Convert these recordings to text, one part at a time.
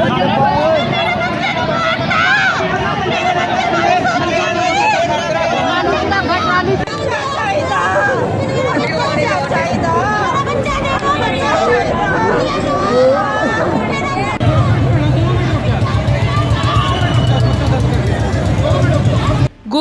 Oh,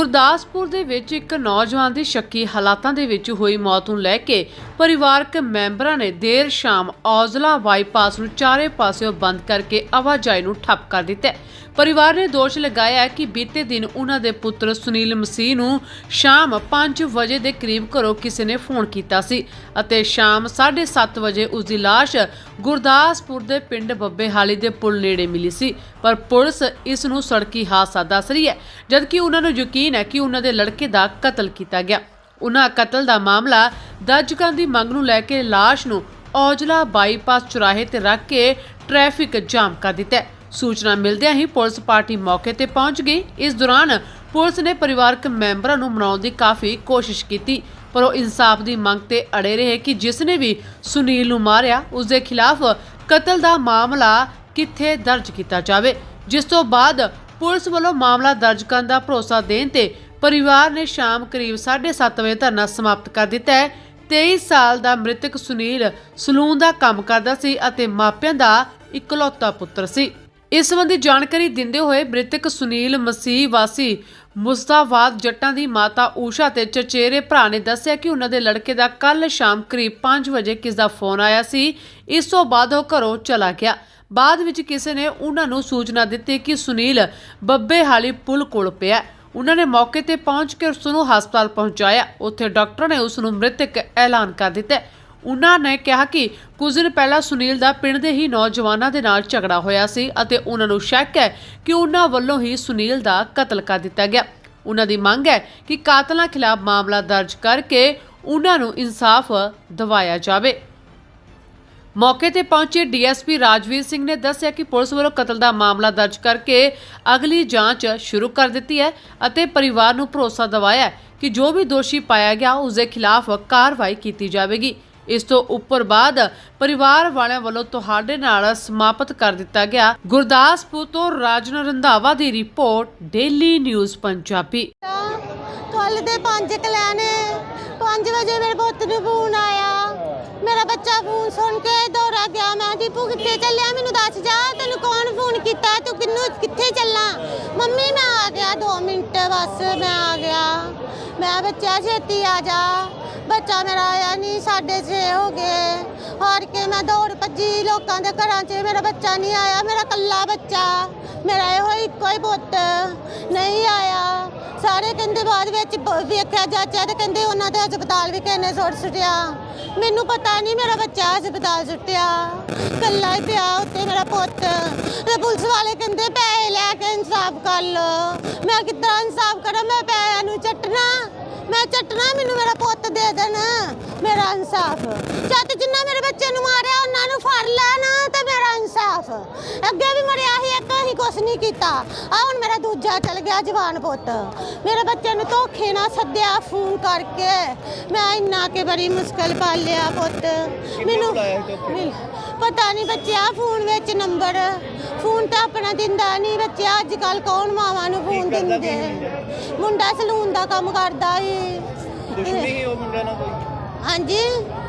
Gurdaspur ਦੇ ਵਿੱਚ ਇੱਕ ਨੌਜਵਾਨ ਦੀ ਸ਼ੱਕੀ ਹਾਲਾਤਾਂ ਦੇ ਵਿੱਚ ਹੋਈ ਮੌਤ ਨੂੰ ਲੈ ਕੇ ਪਰਿਵਾਰਕ ਮੈਂਬਰਾਂ ਨੇ ਦੇਰ ਸ਼ਾਮ ਔਜ਼ਲਾ ਬਾਈਪਾਸ ਨੂੰ ਚਾਰੇ ਪਾਸਿਓਂ ਬੰਦ ਕਰਕੇ ਆਵਾਜਾਈ ਨੂੰ ਠੱਪ ਕਰ ਦਿੱਤਾ ਪਰਿਵਾਰ ਨੇ ਦੋਸ਼ ਲਗਾਇਆ ਕਿ ਬੀਤੇ ਦਿਨ ਉਹਨਾਂ ਦੇ ਪੁੱਤਰ ਸੁਨੀਲ ਮਸੀਹ ਨੂੰ ਸ਼ਾਮ 5 ਵਜੇ ਦੇ ਕਰੀਬ ਘਰੋਂ ਕਿਸੇ ਨੇ ਫੋਨ ਕੀਤਾ ਸੀ ਅਤੇ ਸ਼ਾਮ 7:30 ਵਜੇ ਉਸ ਦੀ ਲਾਸ਼ ਗੁਰਦਾਸਪੁਰ ਦੇ ਪਿੰਡ ਬੱਬੇਹਾਲੀ ਦੇ ਪੁਲ ਨੇੜੇ ਮਿਲੀ ਸੀ, ਪਰ ਪੁਲਿਸ ਇਸ ਨੂੰ ਸੜਕੀ ਹਾਦਸਾ ਦੱਸ ਰਹੀ ਹੈ, ਜਦਕਿ ਉਹਨਾਂ ਨੂੰ ਯਕੀਨ ਹੈ ਕਿ ਉਹਨਾਂ ਦੇ ਲੜਕੇ ਦਾ ਕਤਲ ਕੀਤਾ ਗਿਆ। ਉਹਨਾਂ ਕਤਲ ਦਾ ਮਾਮਲਾ ਦਰਜ ਕਰਨ ਦੀ ਮੰਗ ਨੂੰ ਲੈ ਕੇ ਲਾਸ਼ ਨੂੰ ਔਜਲਾ ਬਾਈਪਾਸ ਚੁਰਾਹੇ ਤੇ ਰੱਖ ਕੇ ਟ੍ਰੈਫਿਕ ਜਾਮ ਕਰ ਦਿੱਤਾ ਸੂਚਨਾ ਮਿਲਦਿਆਂ ਹੀ ਪੁਲਿਸ ਪਾਰਟੀ ਮੌਕੇ ਤੇ ਪਹੁੰਚ ਗਈ। ਇਸ ਦੌਰਾਨ ਪੁਲਿਸ ਨੇ ਪਰਿਵਾਰਕ ਮੈਂਬਰਾਂ ਨੂੰ ਮਨਾਉਣ ਦੀ ਕਾਫੀ ਕੋਸ਼ਿਸ਼ ਕੀਤੀ, ਪਰ ਉਹ ਇਨਸਾਫ ਦੀ ਮੰਗ ਤੇ ਅੜੇ ਰਹੇ ਕਿ ਜਿਸ ਨੇ ਵੀ ਸੁਨੀਲ ਨੂੰ ਮਾਰਿਆ, ਉਸ ਦੇ ਖਿਲਾਫ ਕਤਲ ਦਾ ਮਾਮਲਾ ਕਿੱਥੇ ਦਰਜ ਕੀਤਾ ਜਾਵੇ, ਜਿਸ ਤੋਂ ਬਾਅਦ ਪੁਲਿਸ ਵੱਲੋਂ ਮਾਮਲਾ ਦਰਜ ਕਰਨ ਦਾ ਭਰੋਸਾ ਦੇਣ ਤੇ ਪਰਿਵਾਰ ਨੇ ਸ਼ਾਮ ਕਰੀਬ 7:30 ਵਜੇ ਧਰਨਾ ਸਮਾਪਤ ਕਰ ਦਿੱਤਾ ਹੈ। 23 ਸਾਲ ਦਾ ਮ੍ਰਿਤਕ ਸੁਨੀਲ ਸਲੂਨ ਦਾ ਕੰਮ ਕਰਦਾ ਸੀ ਅਤੇ ਮਾਪਿਆਂ ਦਾ ਇਕਲੌਤਾ ਪੁੱਤਰ ਸੀ। ਇਸ ਸੰਬੰਧੀ ਜਾਣਕਾਰੀ ਦਿੰਦੇ ਹੋਏ ਮ੍ਰਿਤਕ ਸੁਨੀਲ ਮਸੀਹ ਵਾਸੀ ਮੁਸਤਾਬਾਦ ਜੱਟਾਂ ਦੀ ਮਾਤਾ ਊਸ਼ਾ ਤੇ ਚਚੇਰੇ ਭਰਾ ਨੇ ਦੱਸਿਆ ਕਿ ਉਹਨਾਂ ਦੇ ਲੜਕੇ ਦਾ ਕੱਲ ਸ਼ਾਮ ਕਰੀਬ 5 ਵਜੇ ਕਿਸ ਦਾ ਫੋਨ ਆਇਆ ਸੀ। ਇਸ ਤੋਂ ਬਾਅਦ ਉਹ ਘਰੋਂ ਚਲਾ ਗਿਆ। ਬਾਅਦ ਵਿੱਚ ਕਿਸੇ ਨੇ ਉਹਨਾਂ ਨੂੰ ਸੂਚਨਾ ਦਿੱਤੀ ਕਿ ਸੁਨੀਲ ਬੱਬੇਹਾਲੀ ਪੁਲ ਕੋਲ ਪਿਆ। ਉਹਨਾਂ ਨੇ ਮੌਕੇ ਤੇ ਪਹੁੰਚ ਕੇ ਉਸ ਨੂੰ ਹਸਪਤਾਲ ਪਹੁੰਚਾਇਆ। ਉੱਥੇ ਡਾਕਟਰ ਨੇ ਉਸ ਨੂੰ ਮ੍ਰਿਤਕ ਐਲਾਨ ਕਰ ਦਿੱਤਾ। ਉਹਨਾਂ ਨੇ ਕਿਹਾ ਕਿ ਕੁਝ ਦਿਨ ਪਹਿਲਾਂ ਸੁਨੀਲ ਦਾ ਪਿੰਡ ਦੇ ਹੀ ਨੌਜਵਾਨਾਂ ਦੇ ਨਾਲ ਝਗੜਾ ਹੋਇਆ ਸੀ ਅਤੇ ਉਹਨਾਂ ਨੂੰ ਸ਼ੱਕ ਹੈ ਕਿ ਉਹਨਾਂ ਵੱਲੋਂ ਹੀ ਸੁਨੀਲ ਦਾ ਕਤਲ ਕਰ ਦਿੱਤਾ ਗਿਆ। ਉਹਨਾਂ ਦੀ ਮੰਗ ਹੈ ਕਿ ਕਾਤਲਾਂ ਖਿਲਾਫ ਮਾਮਲਾ ਦਰਜ ਕਰਕੇ ਉਹਨਾਂ ਨੂੰ ਇਨਸਾਫ ਦਿਵਾਇਆ ਜਾਵੇ। ਮੌਕੇ ਤੇ ਪਹੁੰਚੇ ਡੀਐਸਪੀ ਰਾਜਵੀਰ ਸਿੰਘ ਨੇ ਦੱਸਿਆ ਕਿ ਪੁਲਿਸ ਵੱਲੋਂ ਕਤਲ ਦਾ ਮਾਮਲਾ ਦਰਜ ਕਰਕੇ ਅਗਲੀ ਜਾਂਚ ਸ਼ੁਰੂ ਕਰ ਦਿੱਤੀ ਹੈ ਅਤੇ ਪਰਿਵਾਰ ਨੂੰ ਭਰੋਸਾ ਦਿਵਾਇਆ ਕਿ ਜੋ ਵੀ ਦੋਸ਼ੀ ਪਾਇਆ ਗਿਆ ਉਸ ਦੇ ਖਿਲਾਫ ਕਾਰਵਾਈ ਕੀਤੀ ਜਾਵੇਗੀ। ਇਸ ਤੋਂ ਉੱਪਰ ਬਾਅਦ ਪਰਿਵਾਰ ਵਾਲਿਆਂ ਵੱਲੋਂ ਤੁਹਾਡੇ ਨਾਲ ਸਮਾਪਤ ਕਰ ਦਿੱਤਾ ਗਿਆ। ਗੁਰਦਾਸਪੁਰ ਤੋਂ ਰਾਜਨ ਰੰਧਾਵਾ ਦੀ ਰਿਪੋਰਟ, ਡੇਲੀ ਨਿਊਜ਼ ਪੰਜਾਬੀ। ਕੱਲ ਦੇ 5 ਕਲਿਆਣੇ 5 ਵਜੇ ਮੇਰੇ ਪੁੱਤ ਨੂੰ ਫੋਨ ਆਇਆ। ਮੇਰਾ ਬੱਚਾ ਫੋਨ ਸੁਣ ਕੇ ਦੌੜਾ ਗਿਆ, ਮੈਂ ਦੀਪੂ ਕਿੱਥੇ ਚੱਲਿਆ? ਮੈਨੂੰ ਦੱਸ ਜਾ, ਤੈਨੂੰ ਕੌਣ ਫੋਨ ਕੀਤਾ? ਤੂੰ ਕਿੰਨੂੰ, ਕਿੱਥੇ ਚੱਲਾਂ? ਮੰਮੀ, ਮੈਂ ਆ ਗਿਆ 2 ਮਿੰਟ, ਬਸ ਮੈਂ ਆ ਗਿਆ। ਮੈਂ ਬੱਚਾ ਛੇਤੀ ਆ ਜਾ। ਬੱਚਾ ਮੇਰਾ ਆਇਆ ਨਹੀਂ 6:30 ਹੋ ਗਏ। ਹਾਰ ਕੇ ਮੈਂ ਦੌੜ ਭੱਜੀ, ਲੋਕਾਂ ਦੇ ਘਰਾਂ 'ਚ ਮੇਰਾ ਬੱਚਾ ਨਹੀਂ ਆਇਆ। ਮੇਰਾ ਕੱਲਾ ਬੱਚਾ, ਮੇਰਾ ਇਹੋ ਇੱਕੋ ਹੀ ਪੁੱਤ ਨਹੀਂ ਆਇਆ। ਸਾਰੇ ਕਹਿੰਦੇ ਬਾਅਦ ਵਿੱਚ ਬ- ਵੇਖਿਆ ਜਾਚਿਆ ਤੇ ਕਹਿੰਦੇ ਉਹਨਾਂ ਦੇ ਹਸਪਤਾਲ ਵੀ ਕਿਸੇ ਸੁੱਟ ਸੁੱਟਿਆ। ਮੈਨੂੰ ਪਤਾ ਨਹੀਂ ਮੇਰਾ ਬੱਚਾ ਹਸਪਤਾਲ ਸੁੱਟਿਆ। ਕੱਲਾ ਹੀ ਪਿਆ ਉੱਤੇ ਮੇਰਾ ਪੁੱਤ। ਤੇ ਪੁਲਿਸ ਵਾਲੇ ਕਹਿੰਦੇ ਪੈਸੇ ਲੈ ਕੇ ਇਨਸਾਫ ਕਰ ਲੋ ਮੈਂ ਕਿੱਦਾਂ ਇਨਸਾਫ ਕਰਾਂ? ਮੈਂ ਪੈਸਿਆਂ ਨੂੰ ਚੱਟਣਾ। ਮੈਂ ਚੱਟਣਾ ਮੈਨੂੰ ਮੇਰਾ ਪੁੱਤ ਦੇ ਦੇਣ ਮੇਰਾ ਇਨਸਾਫ। ਜਦ ਜਿੰਨਾ ਮੇਰੇ ਬੱਚੇ ਨੂੰ ਮਾਰਿਆ ਉਹਨਾਂ ਨੂੰ ਫੜ ਲੈਣ ਤੇ ਮੇਰਾ ਇਨਸਾਫ। ਅੱਗੇ ਵੀ ਮਰਿਆ ਸੀ ਇੱਕ ਅਸੀਂ ਕੁਛ ਨਹੀਂ ਕੀਤਾ। ਆ ਹੁਣ ਮੇਰਾ ਦੂਜਾ ਚਲ ਗਿਆ ਜਵਾਨ ਪੁੱਤ। ਮੇਰੇ ਬੱਚੇ ਨੂੰ ਧੋਖੇ ਨਾਲ ਸੱਦਿਆ ਫੋਨ ਕਰਕੇ। ਮੈਂ ਇੰਨਾ ਕੇ ਬੜੀ ਮੁਸ਼ਕਲ ਪਾਲਿਆ ਪੁੱਤ। ਮੈਨੂੰ ਪਤਾ ਨਹੀਂ ਬੱਚਿਆ ਫੋਨ ਵਿੱਚ ਨੰਬਰ। ਫੋਨ ਤਾਂ ਆਪਣਾ ਦਿੰਦਾ ਨਹੀਂ ਬੱਚਿਆ ਅੱਜ ਕੱਲ ਕੌਣ ਮਾਵਾਂ ਨੂੰ ਫੋਨ ਦਿੰਦੇ? ਮੁੰਡਾ ਸਲੂਨ ਦਾ ਕੰਮ ਕਰਦਾ ਈ ਦੁਸ਼ਮਣੀ ਹੀ ਉਹ ਮੁੰਡਾ ਨਾਲ ਕੋਈ? ਹਾਂਜੀ?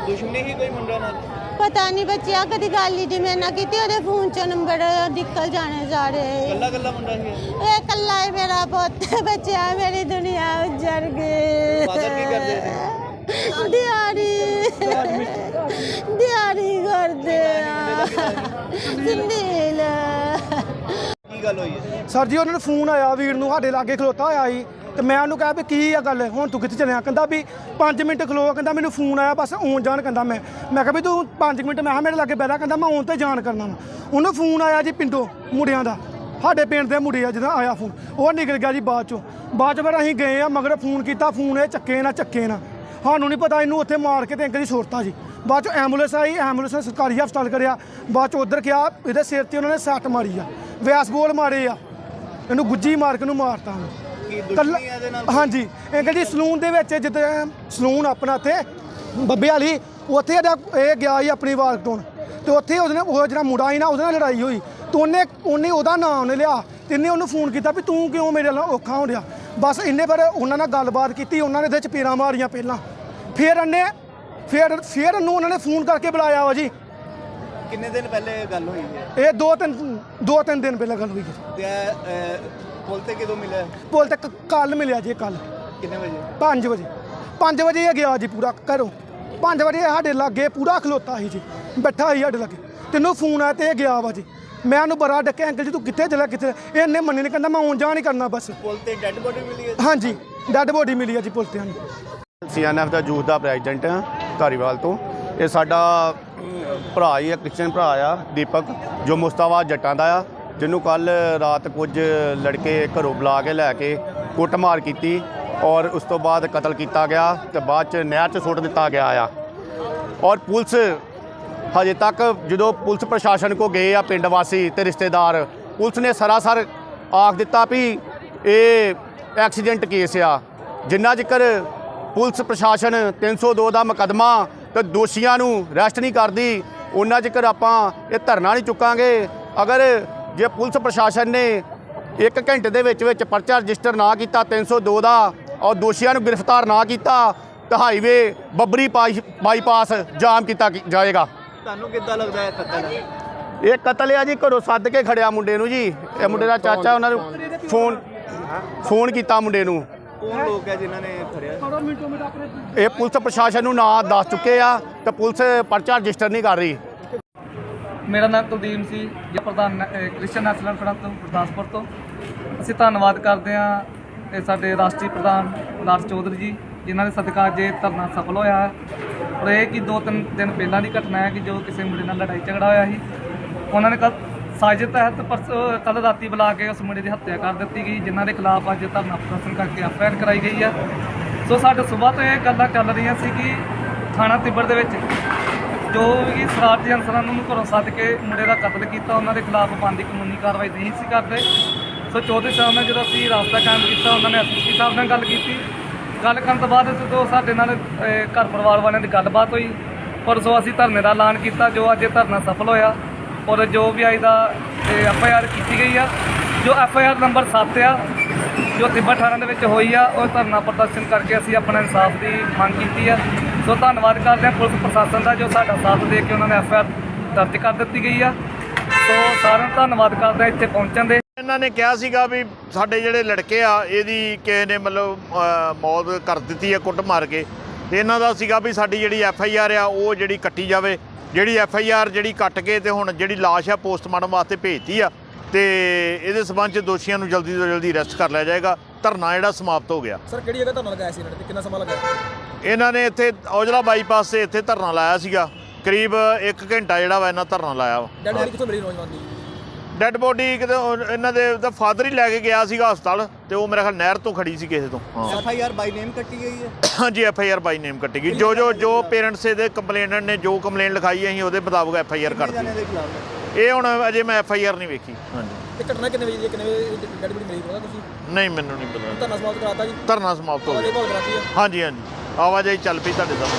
ਦੁਸ਼ਮਣੀ ਹੀ ਕੋਈ ਮੁੰਡਾ ਨਾਲ? ਪਤਾ ਨਹੀਂ ਬੱਚਿਆ ਕਦੀ ਗੱਲ ਹੀ ਜਿਵੇਂ ਨਾ ਕੀਤੀ ਉਹਦੇ ਫੋਨ ਚੋਂ ਨੰਬਰ ਨਿਕਲ ਜਾਣੇ ਸਾਰੇ ਕੱਲਾ ਕੱਲਾ ਮੁੰਡਾ ਸੀ ਇਹ। ਕੱਲਾ ਹੀ ਮੇਰਾ ਪੁੱਤ ਬੱਚਿਆ ਮੇਰੀ ਦੁਨੀਆ ਉਜੜ ਗਈ। Father ਕੀ ਕਰਦੇ ਦਿਹਾੜੀ। ਦਿਹਾੜੀ। ਕਰਦੇ ਆ। ਸਿੰਦੀਲ ਕੀ ਗੱਲ ਹੋਈ ਹੈ? ਸਰ ਜੀ ਉਹਨਾਂ ਨੂੰ ਫੋਨ ਆਇਆ ਵੀਰ ਨੂੰ ਸਾਡੇ ਲਾਗੇ ਖਲੋਤਾ ਹੋਇਆ ਸੀ। ਤੇ ਮੈਂ ਉਹਨੂੰ ਕਿਹਾ ਵੀ ਕੀ ਆ ਗੱਲ? ਹੁਣ ਤੂੰ ਕਿੱਥੇ ਚੱਲਿਆ? ਕਹਿੰਦਾ ਵੀ 5 ਮਿੰਟ ਖਲੋ ਕਹਿੰਦਾ ਮੈਨੂੰ ਫੋਨ ਆਇਆ ਬਸ ਆਉਣ ਜਾਣ ਕਹਿੰਦਾ ਮੈਂ। ਮੈਂ ਕਿਹਾ ਵੀ ਤੂੰ 5 ਮਿੰਟ ਮੈਂ ਕਿਹਾ ਮੇਰੇ ਲਾਗੇ ਬੈਠਾ ਕਹਿੰਦਾ ਮੈਂ ਆਉਣ ਤੇ ਜਾਣ ਕਰਨਾ ਵਾ। ਉਹਨੂੰ ਫੋਨ ਆਇਆ ਜੀ ਪਿੰਡੋਂ ਮੁੰਡਿਆਂ ਦਾ। ਸਾਡੇ ਪਿੰਡ ਦੇ ਮੁੰਡੇ ਆ ਜਦੋਂ ਆਇਆ ਫੋਨ। ਉਹ ਨਿਕਲ ਗਿਆ ਜੀ ਬਾਅਦ ਚੋਂ। ਬਾਅਦ ਚ ਫਿਰ ਅਸੀਂ ਗਏ ਆ ਮਗਰ ਫੋਨ ਕੀਤਾ ਫੋਨ ਇਹ ਚੱਕੇ ਨਾ ਚੱਕੇ ਨਾ। ਸਾਨੂੰ ਨਹੀਂ ਪਤਾ ਇਹਨੂੰ ਉੱਥੇ ਮਾਰ ਕੇ ਤੇ ਅੰਕਲ ਦੀ ਸੁਰਤਾ ਜੀ। ਬਾਅਦ ਚ ਐਂਬੂਲੈਂਸ ਆਈ ਐਂਬੂਲੈਂਸ ਨੇ ਸਰਕਾਰੀ ਹਸਪਤਾਲ ਕਰਿਆ। ਬਾਅਦ ਚ ਉਧਰ ਗਿਆ ਇਹਦੇ ਸਿਰ ਤੇ ਉਹਨਾਂ ਨੇ ਸੱਟ ਮਾਰੀ ਆ। ਵਿਆਸ ਬੋਲ ਮਾਰੇ ਆ। ਇਹਨੂੰ ਗੁੱਜੀ ਮਾਰ ਕੇ ਨੂੰ ਮਾਰਤਾ ਉਹਨੂੰ। ਕੀ ਕੱਲਾ- ਦੁਸ਼ਮਣੀ ਹੈ ਇਹਦੇ ਨਾਲ? ਹਾਂਜੀ। ਅੰਕਲ ਜੀ ਸਲੂਨ ਦੇ ਵਿੱਚ ਜਿੱਦਾਂ ਸਲੂਨ ਆਪਣਾ ਇੱਥੇ ਬੱਬੇ ਵਾਲੀ ਉੱਥੇ ਇਹਦਾ ਇਹ ਗਿਆ ਸੀ ਆਪਣੀ ਵਾਰ ਤੋਂ। ਤੇ ਉੱਥੇ ਉਹਦੇ ਨਾਲ ਉਹ ਜਿਹੜਾ ਮੁੰਡਾ ਸੀ ਨਾ ਉਹਦੇ ਨਾਲ ਲੜਾਈ ਹੋਈ। ਤੇ ਉਹਨੇ ਉਹਨੇ ਉਹਦਾ ਨਾਮ ਉਹਨੇ ਲਿਆ। ਤੇ ਇਹਨੇ ਉਹਨੂੰ ਫੋਨ ਕੀਤਾ ਵੀ ਤੂੰ ਕਿਉਂ ਮੇਰੇ ਨਾਲ ਔਖਾ ਹੋ ਰਿਹਾ ਬਸ ਇੰਨੇ ਪਰ ਉਹਨਾਂ ਨਾਲ ਗੱਲਬਾਤ ਕੀਤੀ ਉਹਨਾਂ ਨੇ ਇਹਦੇ ਚ ਪੀਰਾਂ ਮਾਰੀਆਂ ਪਹਿਲਾਂ। ਫਿਰ ਇਹਨੇ ਫਿਰ ਫਿਰ ਇਹਨੂੰ ਉਹਨਾਂ ਨੇ ਫੋਨ ਕਰਕੇ ਬੁਲਾਇਆ ਵਾ ਜੀ। ਕਿੰਨੇ ਦਿਨ ਪਹਿਲੇ ਗੱਲ ਹੋਈ ਹੈ? ਇਹ ਦੋ ਤਿੰਨ ਦੋ ਤਿੰਨ ਦਿਨ ਪਹਿਲਾਂ ਗੱਲ ਹੋਈ ਜੀ ਤੇ ਇਹ, ਅਹ, ਪੁਲ ਤੇ ਕਿਦੋਂ ਮਿਲਿਆ? ਪੁੱਲ ਤੱਕ ਕੱਲ ਮਿਲਿਆ ਜੀ ਕੱਲ ਕਿੰਨੇ ਵਜੇ? 5 ਵਜੇ। 5 ਵਜੇ ਇਹ ਗਿਆ ਜੀ ਪੂਰਾ ਘਰੋਂ। 5 ਵਜੇ ਇਹ ਸਾਡੇ ਲਾਗੇ ਪੂਰਾ ਖਲੋਤਾ ਸੀ ਜੀ। ਬੈਠਾ ਸੀ ਸਾਡੇ ਲਾਗੇ। ਤੈਨੂੰ ਫੋਨ ਆਇਆ ਤੇ ਇਹ ਗਿਆ ਵਾ ਜੀ। ਮੈਂ ਉਹਨੂੰ ਬੜਾ ਡੱਕਿਆ ਅੰਕਲ ਜੀ ਤੂੰ ਕਿੱਥੇ ਚਲਾ ਕਿੱਥੇ? ਇਹ ਇਹਨੇ ਮੰਨੇ ਨੇ ਕਹਿੰਦਾ ਮੈਂ ਆਉਣ ਜਾਣ ਹੀ ਕਰਨਾ ਬਸ। ਪੁਲ ਤੇ ਡੈੱਡ ਬੋਡੀ ਮਿਲੀ ਹੈ ਹਾਂਜੀ ਡੈੱਡ ਬੋਡੀ ਮਿਲੀ ਆ ਜੀ ਪੁੱਲ ਤੇ ਸਾਨੂੰ ਸੀਐਨਐਫ ਦਾ ਯੂਥ ਦਾ ਪ੍ਰੈਜ਼ੀਡੈਂਟ ਆ ਧਾਰੀਵਾਲ ਤੋਂ। ਇਹ ਸਾਡਾ ਭਰਾ ਹੀ ਆ, ਕ੍ਰਿਸਚਨ ਭਰਾ ਆ, ਦੀਪਕ, ਜੋ ਮੁਸਤਾਵਾ ਜੱਟਾਂ ਦਾ ਆ, ਜਿਹਨੂੰ ਕੱਲ ਰਾਤ ਕੁਝ ਲੜਕੇ ਘਰੋਂ ਬੁਲਾ ਕੇ ਲੈ ਕੇ ਕੁੱਟਮਾਰ ਕੀਤੀ ਔਰ ਉਸ ਤੋਂ ਬਾਅਦ ਕਤਲ ਕੀਤਾ ਗਿਆ ਤੇ ਬਾਅਦ ਚ ਨਹਿਰ 'ਚ ਸੁੱਟ ਦਿੱਤਾ ਗਿਆ ਆ। ਔਰ ਪੁਲਿਸ ਹਜੇ ਤੱਕ ਜਦੋਂ ਪੁਲਿਸ ਪ੍ਰਸ਼ਾਸਨ ਕੋ ਗਏ ਆ ਪਿੰਡ ਵਾਸੀ ਤੇ ਰਿਸ਼ਤੇਦਾਰ, ਪੁਲਿਸ ਨੇ ਸਰਾਸਰ ਆਖ ਦਿੱਤਾ ਵੀ ਇਹ ਐਕਸੀਡੈਂਟ ਕੇਸ ਆ। ਜਿੰਨਾ ਜ਼ਿਕਰ ਪੁਲਿਸ ਪ੍ਰਸ਼ਾਸਨ 302 ਦਾ ਮੁਕੱਦਮਾ ਤੇ ਦੋਸ਼ੀਆਂ ਨੂੰ ਅਰੈਸਟ ਨਹੀਂ ਕਰਦੀ ਉਹਨਾਂ ਜ਼ਿਕਰ ਆਪਾਂ ਇਹ ਧਰਨਾ ਨਹੀਂ ਚੁੱਕਾਂਗੇ ਅਗਰ ਜੇ ਪੁਲਿਸ ਪ੍ਰਸ਼ਾਸਨ ਨੇ ਇੱਕ ਘੰਟੇ ਦੇ ਵਿੱਚ ਵਿੱਚ ਪਰਚਾ ਰਜਿਸਟਰ ਨਾ ਕੀਤਾ 302 ਦਾ ਔਰ ਦੋਸ਼ੀਆਂ ਨੂੰ ਗ੍ਰਿਫਤਾਰ ਨਾ ਕੀਤਾ ਤਾਂ ਹਾਈਵੇ ਬੱਬਰੀ ਬਾਈਪਾਸ ਜਾਮ ਕੀਤਾ ਜਾਏਗਾ। ਤੁਹਾਨੂੰ ਕਿੱਦਾਂ ਲੱਗਦਾ ਹੈ ਕਤਲ? ਇਹ ਕਤਲ ਆ ਜੀ ਘਰੋਂ ਸੱਦ ਕੇ ਖੜਿਆ ਮੁੰਡੇ ਨੂੰ ਜੀ। ਇਹ ਮੁੰਡੇ ਦਾ ਚਾਚਾ ਉਹਨਾਂ ਨੂੰ ਫੋਨ ਫੋਨ ਕੀਤਾ ਮੁੰਡੇ ਨੂੰ। ਕੌਣ ਲੋਕ ਹੈ ਜਿਨ੍ਹਾਂ ਨੇ ਫੜਿਆ ਇਹ ਪੁਲਿਸ ਪ੍ਰਸ਼ਾਸਨ ਨੂੰ ਨਾਂ ਦੱਸ ਚੁੱਕੇ ਆ ਤੇ ਪੁਲਿਸ ਪਰਚਾ ਰਜਿਸਟਰ ਨਹੀਂ ਕਰ ਰਹੀ। ਮੇਰਾ ਨਾਮ ਕੁਲਦੀਪ ਸੀ ਜੀ ਪ੍ਰਧਾਨ ਅਹ ਕ੍ਰਿਸਚਨ ਨੈਸ਼ਨਲ ਫਰੰਟ ਤੋਂ ਗੁਰਦਾਸਪੁਰ ਤੋਂ। ਅਸੀਂ ਧੰਨਵਾਦ ਕਰਦੇ ਹਾਂ ਇਹ ਸਾਡੇ ਰਾਸ਼ਟਰੀ ਪ੍ਰਧਾਨ ਦਾਸ ਚੌਧਰੀ ਜੀ ਜਿਨ੍ਹਾਂ ਦੇ ਸਦਕਾ ਅੱਜ ਇਹ ਧਰਨਾ ਸਫਲ ਹੋਇਆ ਹੈ। ਔਰ ਇਹ ਕਿ ਦੋ ਤਿੰਨ ਦਿਨ ਪਹਿਲਾਂ ਦੀ ਘਟਨਾ ਹੈ ਕਿ ਜੋ ਕਿਸੇ ਮੁੰਡੇ ਨਾਲ ਲੜਾਈ ਝਗੜਾ ਹੋਇਆ ਸੀ ਉਹਨਾਂ ਨੇ ਕੱਲ ਸਾਜ਼ਿਸ਼ ਤਹਿਤ ਪਰਸੋਂ ਕੱਲ ਰਾਤੀ ਬੁਲਾ ਕੇ ਉਸ ਮੁੰਡੇ ਦੀ ਹੱਤਿਆ ਕਰ ਦਿੱਤੀ ਗਈ, ਜਿਨ੍ਹਾਂ ਦੇ ਖਿਲਾਫ ਅੱਜ ਧਰਨਾ ਪ੍ਰਦਰਸ਼ਨ ਕਰਕੇ ਐਫਆਈਆਰ ਕਰਾਈ ਗਈ ਆ ਸੋ ਸਾਡੇ ਸਵੇਰ ਤੋਂ ਇਹ ਗੱਲਾਂ ਚੱਲ ਰਹੀਆਂ ਸੀ ਕਿ ਥਾਣਾ ਤਿੱਬੜ ਦੇ ਵਿੱਚ ਜੋ ਵੀ ਸਰਾਰਤੀ ਅਨਸਰਾਂ ਨੂੰ ਘਰੋਂ ਸੱਦ ਕੇ ਮੁੰਡੇ ਦਾ ਕਤਲ ਕੀਤਾ, ਉਹਨਾਂ ਦੇ ਖਿਲਾਫ ਬਣਦੀ ਕਾਨੂੰਨੀ ਕਾਰਵਾਈ ਨਹੀਂ ਸੀ ਕਰਦੇ। ਸੋ ਚੌਧਰੀ ਸਾਹਿਬ ਨੇ ਜਦੋਂ ਅਸੀਂ ਰਾਸਤਾ ਕਾਇਮ ਕੀਤਾ, ਉਹਨਾਂ ਨੇ ਐਸਪੀ ਸਾਹਿਬ ਨਾਲ ਗੱਲ ਕੀਤੀ। ਗੱਲ ਕਰਨ ਤੋਂ ਬਾਅਦ ਜਦੋਂ ਸਾਡੇ ਨਾਲ ਘਰ ਪਰਿਵਾਰ ਵਾਲਿਆਂ ਦੀ ਗੱਲਬਾਤ ਹੋਈ ਔਰ ਸੋ ਅਸੀਂ ਧਰਨੇ ਦਾ ਐਲਾਨ ਕੀਤਾ, ਜੋ ਅੱਜ ਇਹ ਧਰਨਾ ਸਫਲ ਹੋਇਆ। ਔਰ ਜੋ ਵੀ ਆਈ ਦਾ ਐਫ ਆਈ ਆਰ ਕੀਤੀ ਗਈ ਆ। ਜੋ ਐਫ ਆਈ ਆਰ ਨੰਬਰ 7 ਆ, ਜੋ ਤਿੱਬਾ ਥਾਣਾ ਦੇ ਵਿੱਚ ਹੋਈ ਆ, ਉਹ ਧਰਨਾ ਪ੍ਰਦਰਸ਼ਨ ਕਰਕੇ ਅਸੀਂ ਆਪਣਾ ਇਨਸਾਫ ਦੀ ਮੰਗ ਕੀਤੀ ਆ। ਸੋ ਧੰਨਵਾਦ ਕਰਦੇ ਹਾਂ ਪੁਲਿਸ ਪ੍ਰਸ਼ਾਸਨ ਦਾ ਜੋ ਸਾਡਾ ਸਾਥ ਦੇ ਕੇ ਉਹਨਾਂ ਨੇ ਐਫ ਆਈ ਆਰ ਦਰਜ ਕਰ ਦਿੱਤੀ ਗਈ ਆ। ਸੋ ਸਾਰਿਆਂ ਦਾ ਧੰਨਵਾਦ ਕਰਦੇ ਹਾਂ ਇੱਥੇ ਪਹੁੰਚਣ ਦੇ। ਇਹਨਾਂ ਨੇ ਕਿਹਾ ਸੀਗਾ ਵੀ ਸਾਡੇ ਜਿਹੜੇ ਲੜਕੇ ਆ, ਇਹਦੀ ਕਿਸੇ ਨੇ ਮਤਲਬ ਮੌਤ ਕਰ ਦਿੱਤੀ ਹੈ ਕੁੱਟ ਮਾਰ ਕੇ। ਤੇ ਇਹਨਾਂ ਦਾ ਸੀਗਾ ਵੀ ਸਾਡੀ ਜਿਹੜੀ ਐਫ ਆਈ ਆਰ ਆ, ਉਹ ਜਿਹੜੀ ਕੱਟੀ ਜਾਵੇ। ਜਿਹੜੀ ਐਫ ਆਈ ਆਰ ਜਿਹੜੀ ਕੱਟ ਕੇ ਤੇ ਹੁਣ ਜਿਹੜੀ ਲਾਸ਼ ਆ ਪੋਸਟਮਾਰਟਮ ਵਾਸਤੇ ਭੇਜਤੀ ਆ ਤੇ ਇਹਦੇ ਸਬੰਧ ਚ ਦੋਸ਼ੀਆਂ ਨੂੰ ਜਲਦੀ ਤੋਂ ਜਲਦੀ ਅਰੈਸਟ ਕਰ ਲਿਆ ਜਾਏਗਾ। ਧਰਨਾ ਜਿਹੜਾ ਸਮਾਪਤ ਹੋ ਗਿਆ। ਸਰ ਕਿਹੜੀ ਜਗ੍ਹਾ ਤੁਹਾਨੂੰ ਲਗਾਇਆ ਸੀ ਇਹਨਾਂ ਨੇ ਕਿੰਨਾ ਸਮਾਂ ਲਗਾਇਆ ਇਹਨਾਂ ਨੇ ਇੱਥੇ ਔਜਲਾ ਬਾਈਪਾਸ ਤੇ ਇੱਥੇ ਧਰਨਾ ਲਾਇਆ ਸੀਗਾ। ਕਰੀਬ 1 ਘੰਟਾ ਜਿਹੜਾ ਵਾ ਇਹਨਾਂ ਧਰਨਾ ਲਾਇਆ ਵਾ। ਡੈਡ ਬੋਡੀ ਕਿੱਥੋਂ ਮਿਲੀ ਨੌਜਵਾਨ ਦੀ? ਡੈੱਡ ਬੋਡੀ ਕਿਤੇ ਉਹ- ਇਹਨਾਂ ਦੇ ਦਾ ਫਾਦਰ ਹੀ ਲੈ ਕੇ ਗਿਆ ਸੀਗਾ ਹਸਪਤਾਲ ਤੇ ਉਹ ਮੇਰੇ ਖਿਆਲ ਨਹਿਰ ਤੋਂ ਖੜੀ ਸੀ ਕਿਸੇ ਤੋਂ। ਹਾਂ। ਐਫ ਆਈ ਆਰ ਬਾਈ ਨੇਮ ਕੱਟੀ ਗਈ ਹੈ। ਹਾਂਜੀ ਐਫ ਆਈ ਆਰ ਬਾਈ ਨੇਮ ਕੱਟੀ ਗਈ। ਜੋ ਜੋ ਜੋ ਪੇਰੈਂਟਸ ਦੇ ਕੰਪਲੇਨਟ ਨੇ ਜੋ ਕੰਪਲੇਨ ਲਿਖਾਈ ਅਸੀਂ ਉਹਦੇ ਮੁਤਾਬਕ ਐਫ ਆਈ ਆਰ ਕਿੰਨੇ ਕਰਤੀ। ਜਾਣੇ ਦੇ ਖਿਲਾਫ ਹੈ? ਇਹ ਹੁਣ ਅਜੇ ਮੈਂ ਐਫ ਆਈ ਆਰ ਨਹੀਂ ਵੇਖੀ। ਹਾਂਜੀ। ਤੇ ਘਟਨਾ ਕਿੰਨੇ ਵਜੇ ਦੀ ਹੈ? ਕਿੰਨੇ ਵਜੇ ਡੈਡ ਬੋਡੀ ਮਿਲੀ ਪਤਾ ਤੁਸੀਂ? ਨਹੀਂ ਮੈਨੂੰ ਨਹੀਂ ਪਤਾ। ਧਰਨਾ ਸਮਾਪਤ ਕਰਾਤਾ ਜੀ? ਧਰਨਾ ਸਮਾਪਤ ਹੋ ਗਿਆ। ਭਾਲ ਕਰਾਤੀ ਹੈ। ਹਾਂਜੀ ਹਾਂਜੀ। ਆਵਾਜਾਈ ਚੱਲ ਪਈ ਤੁਹਾਡੇ ਸਾਹਮਣੇ।